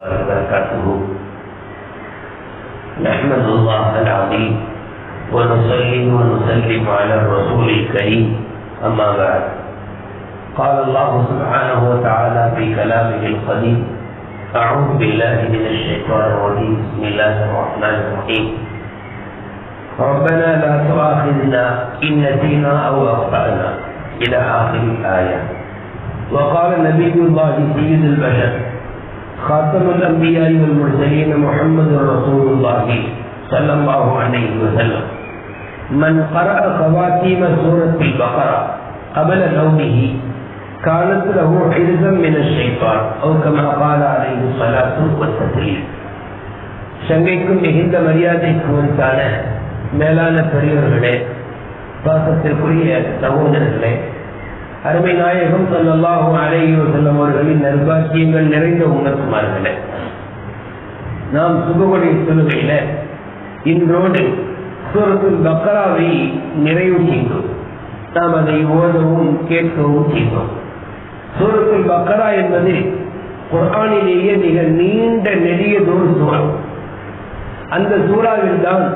وبركاته. نحمد الله العظيم ونصلي ونسلم على الرسول الكريم. أما بعد قال الله سبحانه وتعالى في كلامه القديم أعوذ بالله من الشيطان الرجيم. بسم الله الرحمن الرحيم. ربنا لا تؤاخذنا إن نسينا أو أخطأنا. إلى آخر الآية. وقال نبي الله سيد البشر خاتم الأنبياء والمرسلين محمد رسول الله صلى الله عليه وسلم من قرأ خواتيم سورة البقرة قبل نومه كانت له حرزا من الشيطان أو كما قال عليه الصلاة والتسليم சங்கைக்கும் மிகுந்த மரியாதைக்கு உண்டான மேலான பெரியவர்களே பாசத்திற்குரிய சகோதரர்களே அருமை நாயகம் சல்லாஹூ அலைஹி செல்லும் அவர்களின் நர்பாக்கியங்கள் நிறைந்த உணர்த்துமார்களே நாம் சுபகுடைய தொழுகையில இன்றோடு சூரத்தில் பக்கராவை நிறைவு செய்தோம். நாம் அதை ஓதவும் கேட்கவும் செய்தோம். சூரத்தில் பக்கரா என்பது குரானிலேயே மிக நீண்ட நெடியதொரு சூறா. அந்த சூறாவில் தான்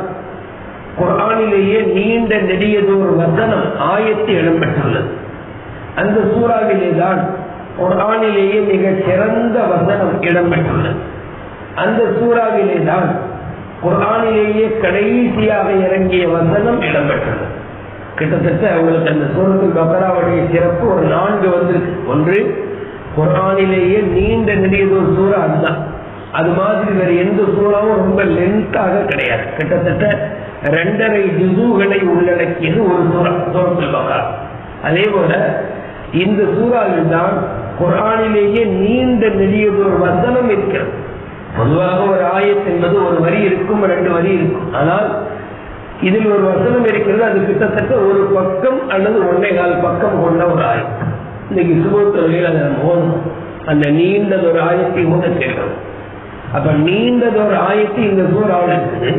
குரானிலேயே நீண்ட நெடியதோர் வசனம் ஆயத்து இடம்பெற்றுள்ளது அந்த சூறாவிலே தான் குரானிலேயே மிக சிறந்த வசனம் இடம்பெற்றுள்ளது. அந்த சூறாவிலே தான் குரானிலேயே கடைசியாக இறங்கிய வசனம் இடம்பெற்றுள்ளது. கிட்டத்தட்ட அவங்களுக்கு அந்த சூரத்து பக்கராவுடைய சிறப்பு ஒரு நான்கு வந்திருக்கு. ஒன்று குரானிலேயே நீண்ட நெடியது ஒரு சூறா அதுதான். அது மாதிரி வேற எந்த சூறாவும் ரொம்ப லென்த்தாக கிடையாது. கிட்டத்தட்ட ரெண்டரை ஜிசுகளை உள்ளடக்கியது ஒரு சூறா சூரத்து பக்கரா அதே போல இந்த சூறாவில் தான் குரானிலேயே நீண்ட நெடியதொரு வசனம் இருக்கிறது. பொதுவாக ஒரு ஆயத் என்பது ஒரு வரி இருக்கும் ரெண்டு வரி இருக்கும். ஆனால் இதில் ஒரு வசனம் இருக்கிறது அது கிட்டத்தட்ட ஒரு பக்கம் அல்லது ஒன்னே கால் பக்கம் கொண்ட ஒரு ஆயம் இன்னைக்கு சுபத்தொழில் அதை நம்ம ஓதணும் அந்த நீண்டதொரு ஆயத்தை ஊத சேர்க்கணும் அப்ப நீண்டதொரு ஆயத்தை இந்த சூறாவில் இருக்குது.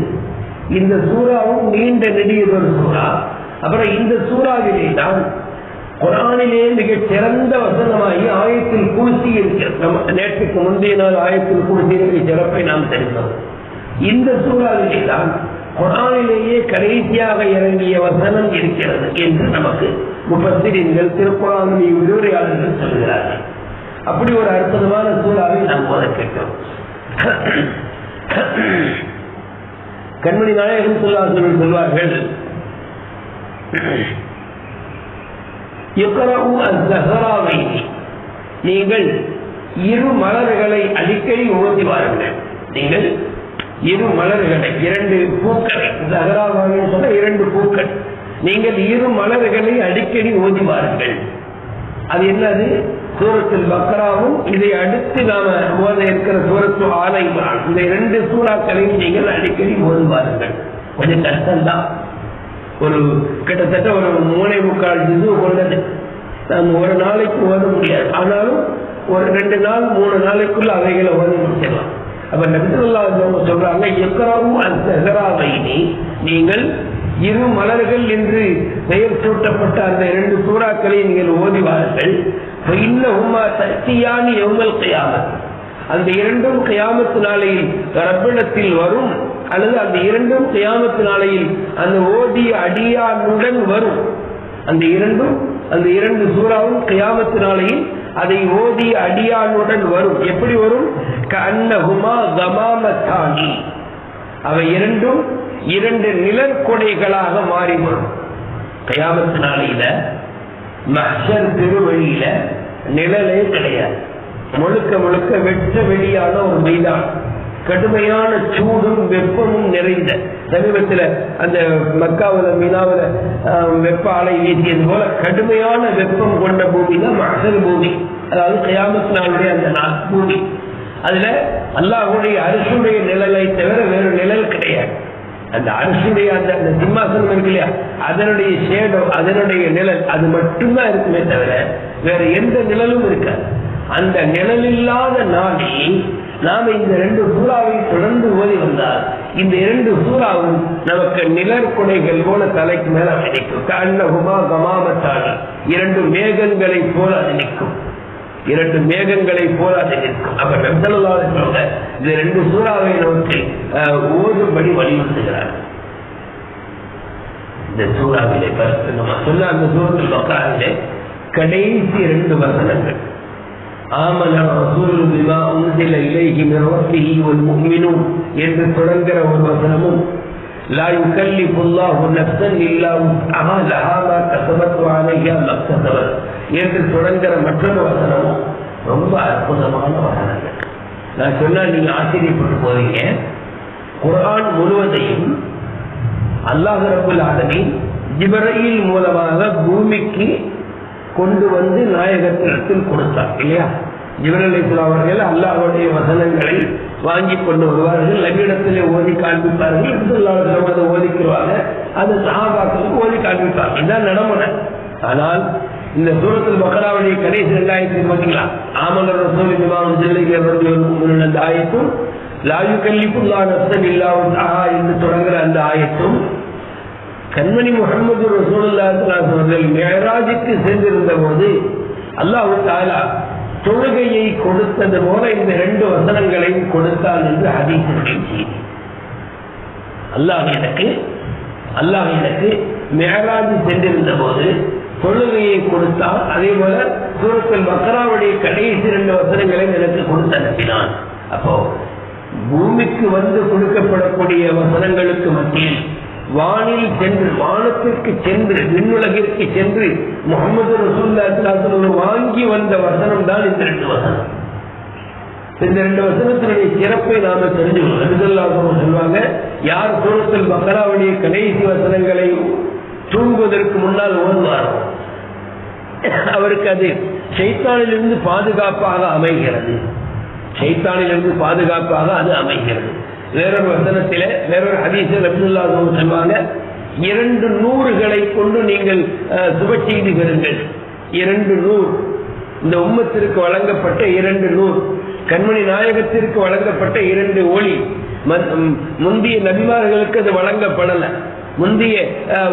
இந்த சூறாவும் நீண்ட நெடியதொரு சூறா. அப்புறம் இந்த சூறாவிலே தான் குரானிலே மிக சிறந்த வசனமாகி ஆயத்தில் குளிசி இருக்கிறது நம்ம நேற்றுக்கு முந்தைய நாள் ஆயத்தில் குளிசியினுடைய சிறப்பை நாம் தெரிந்தோம். இந்த சூழலிலே தான் குரானிலேயே கடைசியாக இறங்கிய வசனம் இருக்கிறது என்று நமக்கு முப்பத்திரின்கள் திருக்குறானுடைய விரிவுரையாளர்கள் சொல்கிறார்கள். அப்படி ஒரு அற்புதமான சூழலை நாம் போத கேட்டோம். கண்மணி நாயகன் சொல்லாசர்கள் சொல்வார்கள் நீங்கள் இரு மலர்களை அடிக்கடி ஓதி வாருங்கள் நீங்கள் இரு மலர்களை இரண்டு பூக்களை சகராவாக சொன்ன இரண்டு பூக்கள். நீங்கள் இரு மலர்களை அடிக்கடி ஓதி வாருங்கள் அது என்னது? சூரத்தில் பக்ராவும் இதை அடுத்து நாம ஓத இருக்கிற சூரத்து ஆலை இந்த இரண்டு சூறாக்களையும் நீங்கள் அடிக்கடி ஓதுவாருங்கள் கொஞ்சம் கஷ்டம்தான். ஒரு கிட்டத்தட்ட ஒரு மூணை முக்கால் இது கொண்டது நம்ம ஒரு நாளைக்கு ஓத முடியாது. ஆனாலும் ஒரு ரெண்டு நாள் மூணு நாளைக்குள்ள அவைகளை ஓத முடிச்சிடலாம் அப்ப நபிசல்லா சொல்றாங்க எக்கராவும் அந்த நீங்கள் இரு மலர்கள் என்று பெயர் சூட்டப்பட்ட அந்த இரண்டு சூறாக்களை நீங்கள் ஓதிவார்கள். இன்னுமா சக்தியானி எவ்வளவு கையாமத். அந்த இரண்டும் கயாமத்து நாளையில் ரப்பிடத்தில் வரும். அல்லது அந்த இரண்டும் கயாமத்து நாளையில் அந்த ஓடிய அடியானுடன் வரும். அந்த இரண்டும் அந்த இரண்டு சூறாவும் கயாமத்து நாளையில் அதை ஓதிய அடியானுடன் வரும். எப்படி வரும்? கண்ணகுமா கமாமத்தானி அவை இரண்டும் இரண்டு நிழற்கொடைகளாக மாறி வரும். கயாமத்து நாளையில மஹர் திருவழியில நிழலே கிடையாது. முழுக்க முழுக்க வெட்ட வெளியான ஒரு மைதான். கடுமையான சூடும் வெப்பமும் நிறைந்த சமீபத்தில் அந்த மக்காவில மீனாவில வெப்ப அலை வீசியது போல கடுமையான வெப்பம் கொண்ட பூமி தான் மகசல் பூமி. அதாவது கயாமத்து நாளுடைய அந்த நாள் பூமி. அதுல அல்லாஹுடைய அரசுடைய நிழலை தவிர வேறு நிழல் கிடையாது. அந்த அரசுடைய அந்த அந்த சிம்மாசனம் இருக்கு இல்லையா? அதனுடைய ஷேடோ அதனுடைய நிழல் அது மட்டும்தான் இருக்குமே தவிர வேற எந்த நிழலும் இருக்காது. அந்த நிழல் இல்லாத நாளில் நாம இந்த ரெண்டு சூறாவை தொடர்ந்து ஓதி வந்தால் இந்த இரண்டு சூறாவும் நமக்கு நிழற்குடைகள் போல தலைக்கு மேல நிற்கும். கண்ணகுமா கமாமத்தானி. இரண்டு மேகங்களை போல அது நிற்கும். இரண்டு மேகங்களை போல அது நிற்கும். அப்ப நெப்சல்லாத இந்த ரெண்டு சூறாவை நமக்கு ஓதும்படி வலியுறுத்துகிறார். இந்த சூறாவிலே பத்து நம்ம சொன்ன அந்த சூரத்தில் கடைசி ரெண்டு வசனங்கள். ஆமன ரசூல் பிமா உன்சில இலைஹி மின் ரப்பிஹி வல் முஃமினூன் என்று தொடங்குகிற ஒரு வசனமும் லா யுகல்லிஃபு அல்லாஹு நஃப்ஸன் இல்லா வஸ்அஹா லஹா மா கஸபத் வ அலைஹா மா கஸபத் என்று தொடங்குகிற மற்றொரு வசனமும் ரொம்ப அற்புதமான வசனங்கள். நான் சொன்னால் நீங்க ஆச்சரியப்பட்டு போவீங்க. குர்ஆன் முழுவதையும் அல்லாஹ் ரபுல் ஆலமீன் ஜிபரையில் மூலமாக பூமிக்கு கொண்டு வந்து நாயகத்திடத்தில் கொடுத்தார் இல்லையா? ஜிப்ரல் அவர்கள் அல்லாஹ்வுடைய வசனங்களை வாங்கி கொண்டு வருவார்கள் நபியிடத்திலே ஓதி காண்பிப்பார்கள் எடுத்துள்ளார்கள் அதை ஓதிக்குவாங்க அது சஹாபாக்களுக்கு ஓதி காண்பிப்பார்கள். இதுதான் நடமுறை. ஆனால் இந்த சூரத்தில் மக்களாவுடைய கடைசி ரெண்டாயிரத்தி பார்த்தீங்களா ஆமலர் ரசூல் இமாம் ஜில்லை அந்த ஆயத்தும் லாயு கல்லிப்புல்லா நப்சன் இல்லா என்று தொடங்குற அந்த ஆயத்தும் கண்மணி முகமது ரசூலுல்லா அவர்கள் மேராஜுக்கு சென்றிருந்த போது அல்லாஹு தாலா தொழுகையை கொடுத்தது போல இந்த ரெண்டு வசனங்களையும் கொடுத்தால் என்று அதிக அல்லாஹ் எனக்கு அல்லாஹ் எனக்கு மேராஜ் சென்றிருந்த போது தொழுகையை கொடுத்தான் அதே போல சூரத்தில் மக்கராவுடைய கடைசி ரெண்டு வசனங்களையும் எனக்கு கொடுத்து அனுப்பினான். அப்போ பூமிக்கு வந்து கொடுக்கப்படக்கூடிய வசனங்களுக்கு மத்தியில் வானில் சென்று வானத்திற்கு சென்று விண்ணுலகிற்கு சென்று முகமது ரசூல்லா வாங்கி வந்த வசனம் தான் இந்த ரெண்டு வசனம். இந்த ரெண்டு வசனத்தினுடைய சிறப்பை நாம தெரிஞ்சுக்கணும். நபிசல்லாசம் சொல்லுவாங்க யார் சூரத்தில் பக்கராவுடைய கடைசி வசனங்களை தூங்குவதற்கு முன்னால் ஓடுவாரோ அவருக்கு அது சைத்தானிலிருந்து பாதுகாப்பாக அமைகிறது. சைத்தானிலிருந்து பாதுகாப்பாக அது அமைகிறது. வேறொரு வசனத்தில வேறொரு ஹதீஸில் அப்துல்லா சொல்வாங்க இரண்டு நூறுகளை கொண்டு நீங்கள் அஹ், சுப செய்தி பெறுங்கள். இரண்டு நூறு. இந்த உம்மத்திற்கு வழங்கப்பட்ட இரண்டு நூறு. கண்மணி நாயகத்திற்கு வழங்கப்பட்ட இரண்டு ஒளி. மன்- முந்தைய நபிமார்களுக்கு அது வழங்கப்படல. முந்தைய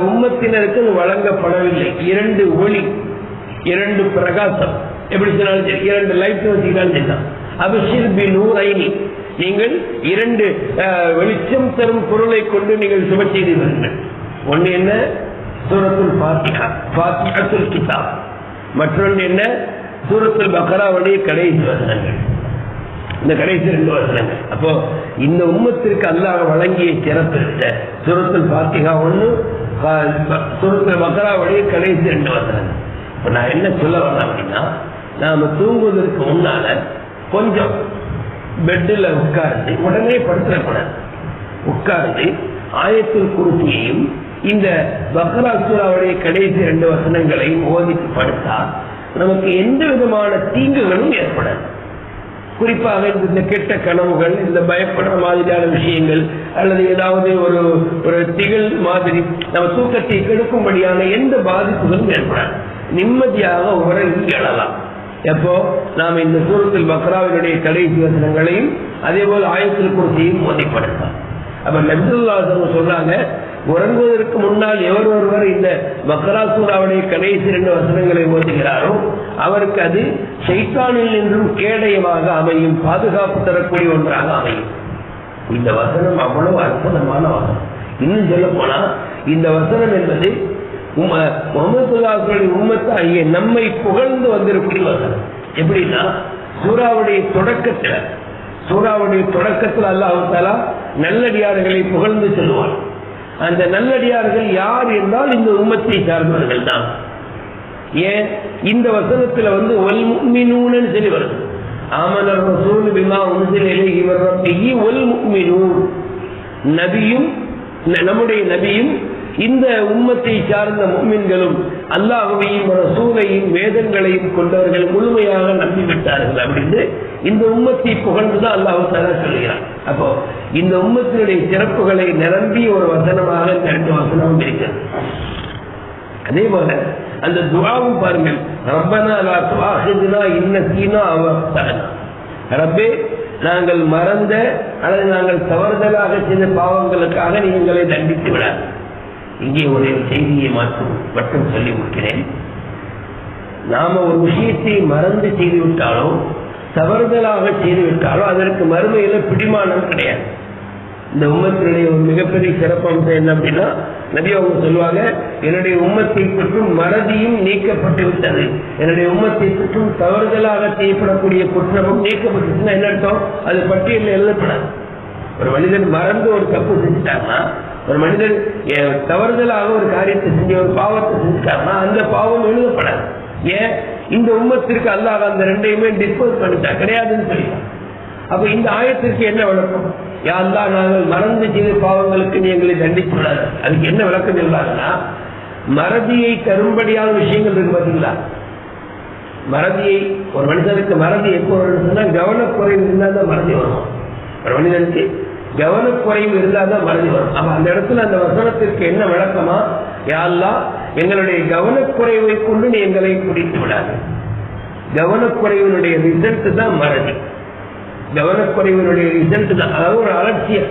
உம்மத்தினருக்கு அது வழங்கப்படவில்லை. இரண்டு ஒளி. இரண்டு பிரகாசம். எப்படி சொன்னாலும் சரி இரண்டு லைட் வச்சுக்கிட்டாலும் சரிதான் அபிஷிர் பி நூரைனி நீங்கள் இரண்டு அஹ், வெளிச்சம் தரும் பொருளை கொண்டு நீங்கள் சுப செய்தீர்கள் வருங்கள். ஒன்று என்ன? சூரத்துல் பாத்திகா கிதாப். மற்றொன்று என்ன? சூரத்துல் பக்ராவுடைய கடைசி வசனங்கள். இந்த கடைசி ரெண்டு வசனங்கள். அப்போ இந்த உம்மத்திற்கு அல்லாஹ் வழங்கிய சிறப்பு சுரத்தில் பாத்திகா ஒண்ணு சுரத்தில் பக்ராவுடைய கடைசி ரெண்டு வசனங்கள். இப்ப நான் என்ன சொல்ல வரேன் அப்படின்னா நாம தூங்குவதற்கு முன்னால கொஞ்சம் பெட்டில் உட்கார்ந்து உடனே படுத்துடக்கூடாது உட்கார்ந்து ஆயத்தில் குருசியையும் இந்த பக்ரா சூறாவுடைய கடைசி ரெண்டு வசனங்களையும் ஓதித்து படுத்தா நமக்கு எந்த விதமான தீங்குகளும் ஏற்படாது. குறிப்பாக இந்த கெட்ட கனவுகள் இந்த பயப்படுற மாதிரியான விஷயங்கள் அல்லது ஏதாவது ஒரு ஒரு திகழ் மாதிரி நம்ம தூக்கத்தை கெடுக்கும்படியான எந்த பாதிப்புகளும் ஏற்படாது. நிம்மதியாக உறங்கி எழலாம். எப்போ? நாம் இந்த சூரத்தில் பக்ராவினுடைய கடைசி வசனங்களையும் அதே போல் ஆயத்தில் குறிச்சியும் ஓதிப்படுத்தலாம் அப்ப நபிசுல்லாசம் சொல்றாங்க உறங்குவதற்கு முன்னால் எவர் ஒருவர் இந்த பக்ரா சூறாவுடைய கடைசி ரெண்டு வசனங்களை ஓதுகிறாரோ அவருக்கு அது சைத்தானில் நின்றும் கேடயமாக அமையும் பாதுகாப்பு தரக்கூடிய ஒன்றாக அமையும். இந்த வசனம் அவ்வளவு அற்புதமான வசனம். இன்னும் சொல்ல போனா இந்த வசனம் என்பது முகமதுல்லாக்களுடைய உம்மத்தாகிய நம்மை புகழ்ந்து வந்திருக்கூடிய எப்படின்னா சூறாவுடைய தொடக்கத்துல சூறாவுடைய தொடக்கத்தில் அல்லாஹு நல்லடியார்களை புகழ்ந்து சொல்லுவார் அந்த நல்லடியார்கள் யார் என்றால் இந்த உம்மத்தை சார்ந்தவர்கள் தான். ஏன்? இந்த வசனத்துல வந்து ஒல் முக்மினூன்னு சொல்லி வருது. ஆமனர் ரசூல் பிமா உன்சில் இவர் ஒல் முக்மினூன் நபியும் நம்முடைய நபியும் இந்த உம்மத்தை சார்ந்த மும்மின்களும் அல்லாஹுவையும் ரசூலையும் வேதங்களையும் கொண்டவர்கள் முழுமையாக நம்பிவிட்டார்கள் அப்படின்னு இந்த உம்மத்தை புகழ்ந்துதான் அல்லாஹு தாலா சொல்கிறான். அப்போ இந்த உம்மத்தினுடைய சிறப்புகளை நிரம்பி ஒரு வசனமாக இந்த ரெண்டு வசனமும் இருக்கிறது அதே போல அந்த துவாவும் பாருங்கள் ரப்பனா லா துஆஹிதுனா இன்ன சீனா ரப்பே நாங்கள் மறந்த அல்லது நாங்கள் தவறுதலாக செய்த பாவங்களுக்காக நீங்களை தண்டித்து விடாது. இங்கே ஒரு செய்தியை மாற்றும் மட்டும் சொல்லி முடிக்கிறேன். நாம ஒரு விஷயத்தை மறந்து செய்து தவறுதலாக செய்து அதற்கு மறுமையில பிடிமானம் கிடையாது. இந்த உம்மத்தினுடைய ஒரு மிகப்பெரிய சிறப்பம்சம் என்ன அப்படின்னா நபி அவங்க சொல்லுவாங்க என்னுடைய உம்மத்தை பற்றும் மறதியும் நீக்கப்பட்டு விட்டது. என்னுடைய உம்மத்தை சுற்றும் தவறுதலாக செய்யப்படக்கூடிய குற்றமும் நீக்கப்பட்டுச்சுன்னா என்ன அர்த்தம்? அது பட்டியலில் எழுதப்படாது. ஒரு மனிதன் மறந்து ஒரு தப்பு செஞ்சுட்டாங்கன்னா ஒரு மனிதன் தவறுதலாக ஒரு காரியத்தை செஞ்ச ஒரு பாவத்தை செஞ்சுட்டாருன்னா அந்த பாவம் எழுதப்படாது. ஏன் இந்த உம்மத்திற்கு அல்லாத அந்த ரெண்டையுமே டிஸ்போஸ் பண்ணிட்டா கிடையாதுன்னு சொல்லிட்டான். அப்ப இந்த ஆயத்திற்கு என்ன விளக்கம்? யா நாங்கள் மறந்து செய்த பாவங்களுக்கு நீ எங்களை தண்டித்து விடாது அதுக்கு என்ன விளக்கம் சொல்றாங்கன்னா மறதியை தரும்படியான விஷயங்கள் இருக்கு பாத்தீங்களா? மறதியை ஒரு மனிதனுக்கு மறதி எப்போ வரும்னு சொன்னா கவனக்குறைவு இருந்தால் தான் மறதி வரும். ஒரு மனிதனுக்கு கவனக்குறைவு இருந்தாதான் மறதி வரும். அப்ப அந்த இடத்துல அந்த வசனத்திற்கு என்ன விளக்கமா? யாரெல்லாம் எங்களுடைய கவனக்குறைவை கொண்டு நீ எங்களை குடித்து விடாது. கவனக்குறைவினுடைய ரிசல்ட் தான் மறதி கவனக்குறைவினுடைய ரிசல்ட் தான். அதாவது ஒரு அலட்சியம்.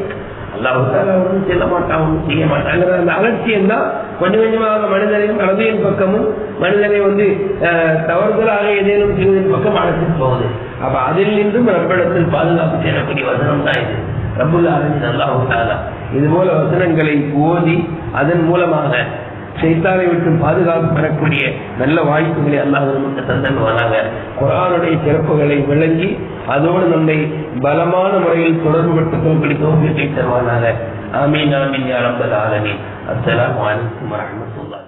அல்லாவுக்காக ஒன்றும் செல்ல மாட்டான் ஒன்றும் செய்ய மாட்டாங்கிற அந்த அலட்சியம் தான். கொஞ்சம் கொஞ்சமாக மனிதனின் மனதின் பக்கமும் மனிதனை வந்து அஹ், தவறுதலாக ஏதேனும் செய்வதன் பக்கம் அழைச்சிட்டு போகுது. அப்ப அதில் நின்றும் நம்மிடத்தில் பாதுகாப்பு செய்யக்கூடிய வசனம் தான் இது. ரப்புல் அல்லாஹாலா இது போல வசனங்களை ஓதி அதன் மூலமாக சைத்தானை விட்டு பாதுகாப்பு பெறக்கூடிய நல்ல வாய்ப்புகளை அல்லாஹ் நமக்கு தந்தன்வானாக குரானுடைய சிறப்புகளை விளங்கி அதோடு நம்மை பலமான முறையில் தொடர்பு பட்டு தோல்வியை தருவானாக. ஆமீன் ஆமீன் யா ரப்பல் ஆலமீன். அஸ்ஸலாமு அலைக்கும் வரஹ்மத்துல்லாஹி.